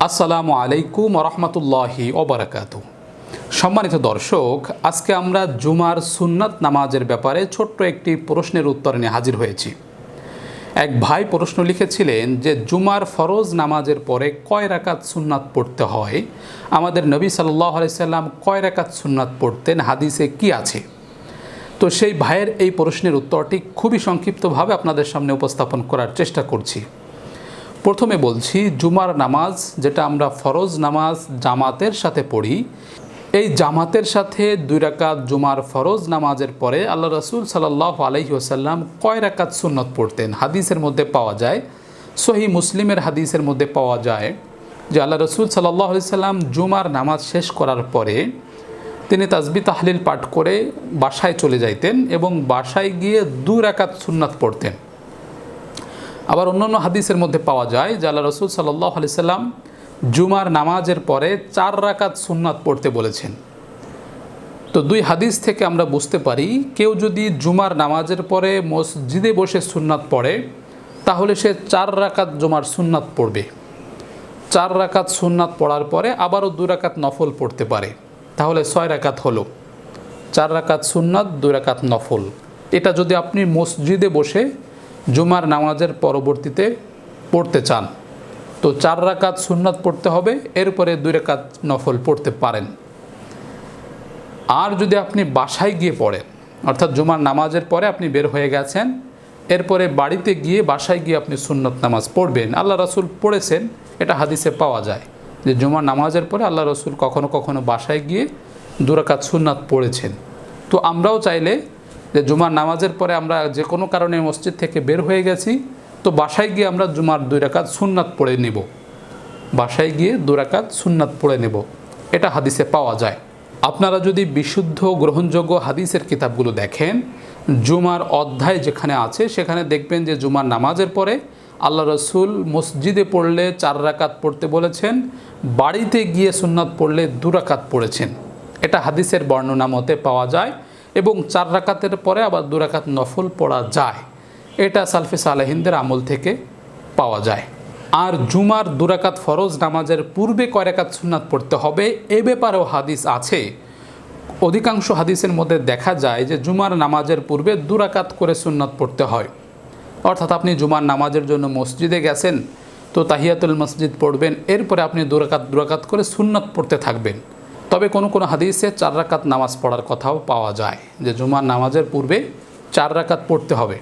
আসসালামু আলাইকুম রহমতুল্লাহি ওবরাকাতু। সম্মানিত দর্শক, আজকে আমরা জুমার সুন্নাত নামাজের ব্যাপারে ছোট্ট একটি প্রশ্নের উত্তর নিয়ে হাজির হয়েছি। এক ভাই প্রশ্ন লিখেছিলেন যে, জুমার ফরজ নামাজের পরে কয় রাকাত সুন্নাত পড়তে হয়? আমাদের নবী সাল্লাহ আলাইসাল্লাম কয় রাকাত সুন্নাত পড়তেন? হাদিসে কি আছে? তো সেই ভাইয়ের এই প্রশ্নের উত্তরটি খুবই সংক্ষিপ্তভাবে আপনাদের সামনে উপস্থাপন করার চেষ্টা করছি। প্রথমে বলছি, জুমার নামাজ, যেটা আমরা ফরজ নামাজ জামাতের সাথে পড়ি, এই জামাতের সাথে দুই রাকাত জুমার ফরজ নামাজের পরে আল্লাহ রসুল সাল্লাহ আলহি ওসাল্লাম কয় রাকাত সুন্নত পড়তেন? হাদিসের মধ্যে পাওয়া যায় সহি মুসলিমের হাদিসের মধ্যে পাওয়া যায় যে আল্লাহ রসুল সাল্লাহ সাল্লাম জুমার নামাজ শেষ করার পরে তিনি তাজবি তাহলিল পাঠ করে বাসায় চলে যাইতেন এবং বাসায় গিয়ে দু রাকাত সুন্নাত পড়তেন। আবার অন্যান্য হাদিসের মধ্যে পাওয়া যায় যে আল্লাহ রসুল সাল্লাহ আলি সাল্লাম জুমার নামাজের পরে চার রাকাত সুন্নাত পড়তে বলেছেন। তো দুই হাদিস থেকে আমরা বুঝতে পারি, কেউ যদি জুমার নামাজের পরে মসজিদে বসে সুন্নাত পড়ে, তাহলে সে চার রাকাত জুমার সুন্নাত পড়বে। চার রাকাত সুন্নাত পড়ার পরে আবারও দু রাকাত নফল পড়তে পারে। তাহলে ছয় রাকাত হলো। চার রাকাত সুন্নাত, দুই রাকাত নফল। এটা যদি আপনি মসজিদে বসে জুমার নামাজের পরবর্তীতে পড়তে চান। তো চার রাকাত সুন্নাত পড়তে হবে এরপরে দুই রাকাত নফল পড়তে পারেন। আর যদি আপনি বাসায় গিয়ে পড়েন, অর্থাৎ জুমার নামাজের পরে আপনি বের হয়ে গেছেন, এরপরে বাড়িতে গিয়ে বাসায় গিয়ে আপনি সুন্নত নামাজ পড়বেন। আল্লাহ রসুল পড়েছেন, এটা হাদিসে পাওয়া যায় যে জুমার নামাজের পরে আল্লাহ রসুল কখনো কখনো বাসায় গিয়ে দুরাকাত সুন্নাত পড়েছেন। তো আমরাও চাইলে যে জুমার নামাজের পরে আমরা যে কোনো কারণে মসজিদ থেকে বের হয়ে গেছি, তো বাসায় গিয়ে আমরা জুমার দুই রাকাত সুন্নাত পড়ে নেব। বাসায় গিয়ে দু রাকাত সুন্নাত পড়ে নেব। এটা হাদিসে পাওয়া যায়। আপনারা যদি বিশুদ্ধ গ্রহণযোগ্য হাদিসের কিতাবগুলো দেখেন, জুমার অধ্যায় যেখানে আছে, সেখানে দেখবেন যে জুমার নামাজের পরে আল্লাহ রসুল মসজিদে পড়লে চার রাকাত পড়তে বলেছেন, বাড়িতে গিয়ে সুন্নাত পড়লে দু রাকাত পড়েছেন। এটা হাদিসের বর্ণনা মতে পাওয়া যায়। এবং চার রাকাতের পরে আবার দু রাকাত নফল পড়া যায়। এটা সালফে সালেহিনদের আমল থেকে পাওয়া যায়। আর জুমার দুরাকাত ফরজ নামাজের পূর্বে কয় রাকাত সুন্নাত পড়তে হবে? এ ব্যাপারেও হাদিস আছে। অধিকাংশ হাদিসের মধ্যে দেখা যায় যে জুমার নামাজের পূর্বে দুরাকাত করে সুন্নাত পড়তে হয়। অর্থাৎ আপনি জুমার নামাজের জন্য মসজিদে গেছেন, তো তাহিয়াতুল মসজিদ পড়বেন, এরপরে আপনি দুরাকাত দুরাকাত করে সুন্নত পড়তে থাকবেন। তবে কোনো কোনো হাদিসে চার রাকাত নামাজ পড়ার কথাও পাওয়া যায়, যে জুমার নামাজের পূর্বে চার রাকাত পড়তে হবে।